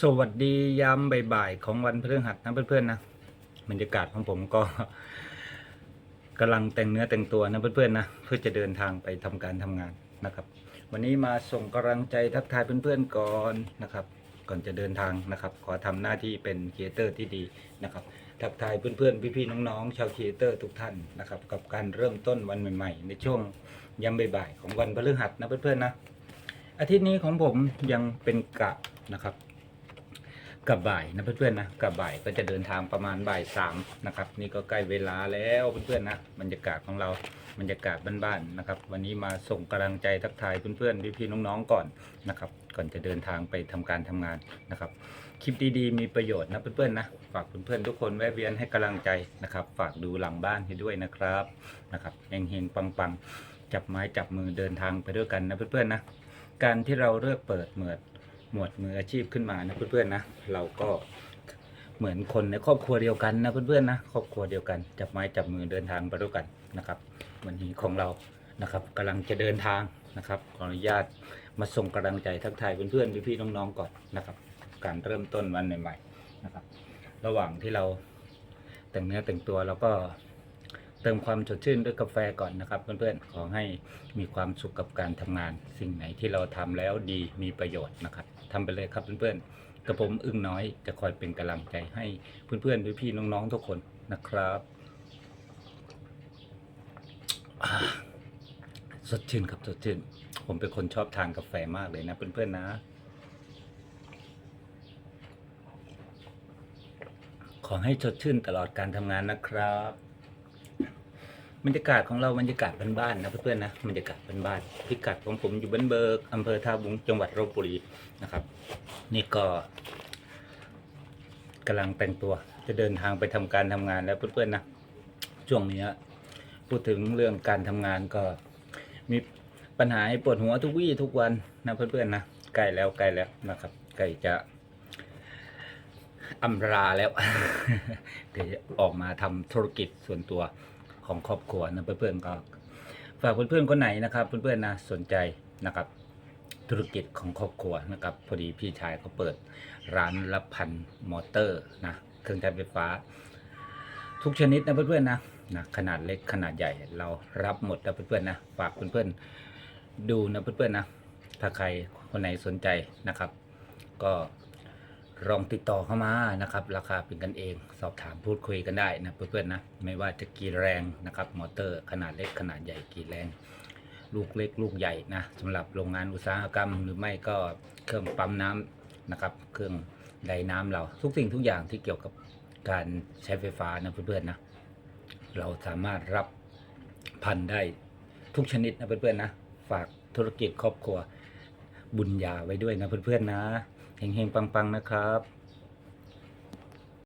สวัสดียามบ่ายๆของวันพฤหัสนะเพื่อนๆนะบรรยากาศของผมก็กำลังแต่งเนื้อแต่งตัวนะเพื่อนๆนะเพื่อจะเดินทางไปทำการทำงานนะครับ วันนี้มาส่งกำลังใจทักทายเพื่อนๆก่อนนะครับ ก่อนจะเดินทางนะครับ ขอทำหน้าที่เป็นครีเอเตอร์ที่ดีนะครับ ทักทายเพื่อนๆพี่ๆน้องๆชาวครีเอเตอร์ทุกท่านนะครับ กับการเริ่มต้นวันใหม่ ๆ ในช่วงยามบ่ายๆของวันพฤหัสนะเพื่อนๆนะอาทิตย์นี้ของผมยังเป็นกะนะครับ กับบ่ายนะเพื่อนๆนะกับบ่ายก็จะเดินทางประมาณบ่ายสามนะครับนี่ก็ใกล้เวลาแล้วเพื่อนๆนะบรรยากาศของเราบรรยากาศบ้านๆนะครับ วันนี้มาส่งกำลังใจทักทายเพื่อนๆพี่ๆน้องๆก่อนนะครับ ก่อนจะเดินทางไปทำการทำงานนะครับ คลิปดีๆ มีประโยชน์นะเพื่อนๆนะฝากเพื่อนๆทุกคนแวะเวียนให้กำลังใจนะครับ ฝากดูหลังบ้านให้ด้วยนะครับนะครับเฮงๆปังๆจับไม้จับมือเดินทางไปด้วยกันนะเพื่อนๆนะการที่เราเลือกเปิดเหมือด หมวดมืออาชีพขึ้นมานะเพื่อนๆนะเราก็เหมือนคนในครอบครัวเดียวกันนะเพื่อนๆนะครอบครัวเดียวกันจับไม้จับมือเดินทางไปด้วยกันนะครับวันนี้ของเรานะครับกำลังจะเดินทางนะครับขออนุญาตมาส่งกำลังใจทักทายเพื่อนๆพี่ๆน้องๆก่อนนะครับ การเริ่มต้นวันใหม่ๆนะครับ ระหว่างที่เราแต่งเนื้อแต่งตัวเราก็ เติมความสดชื่นด้วยกาแฟก่อนนะครับ เพื่อนๆ ขอให้มีความสุขกับการทำงาน สิ่งไหนที่เราทำแล้วดีมีประโยชน์นะครับทำไปเลยครับเพื่อนๆกระผมอึ้งน้อยจะคอยเป็นกำลังใจให้เพื่อนๆพี่ๆน้องๆทุกคนนะครับสดชื่นครับสดชื่น ผมเป็นคนชอบทานกาแฟมากเลยนะ เพื่อนๆนะ ขอให้สดชื่นตลอดการทำงานนะครับ บรรยากาศของเราบรรยากาศบ้านๆนะเพื่อนๆนะบรรยากาศบ้านๆพิกัดของผมอยู่บ้านเบิกอำเภอท่าบุงจังหวัดลบบุรีนะครับ นี่ก็กำลังแต่งตัวจะเดินทางไปทำการทำงานแล้วเพื่อนๆนะช่วงนี้พูดถึงเรื่องการทำงานก็มีปัญหาให้ปวดหัวทุกวี่ทุกวันนะเพื่อนๆนะใกล้แล้วใกล้แล้วนะครับใกล้จะอำลาแล้วเดี๋ยวจะออกมาทำธุรกิจส่วนตัว ของครอบครัวนะเพื่อนๆก็ฝากเพื่อนๆคนไหนนะครับ เพื่อนๆนะสนใจนะครับธุรกิจของครอบครัวนะครับพอดีพี่ชายเขาเปิดร้านรับพันมอเตอร์นะเครื่องใช้ไฟฟ้า ทุกชนิดนะเพื่อนๆนะนะขนาดเล็กขนาดใหญ่เรารับหมดนะเพื่อนๆนะฝากเพื่อนๆดูนะเพื่อนๆนะถ้าใครคนไหนสนใจนะครับ ก็ ลองติดต่อเข้ามานะครับ ราคาเป็นกันเอง สอบถามพูดคุยกันได้นะเพื่อนๆนะ ไม่ว่าจะกี่แรงนะครับ มอเตอร์ขนาดเล็กขนาดใหญ่กี่แรง ลูกเล็กลูกใหญ่นะสำหรับโรงงานอุตสาหกรรม หรือไม่ก็เครื่องปั๊มน้ำนะครับ เครื่องไดน้ำเราทุกสิ่งทุกอย่างที่เกี่ยวกับการใช้ไฟฟ้านะเพื่อนๆนะเราสามารถรับพันได้ทุกชนิดนะเพื่อนๆนะ ฝากธุรกิจครอบครัวบุญญาไว้ด้วยนะเพื่อนๆนะ เฮงๆ ปังๆ นะครับ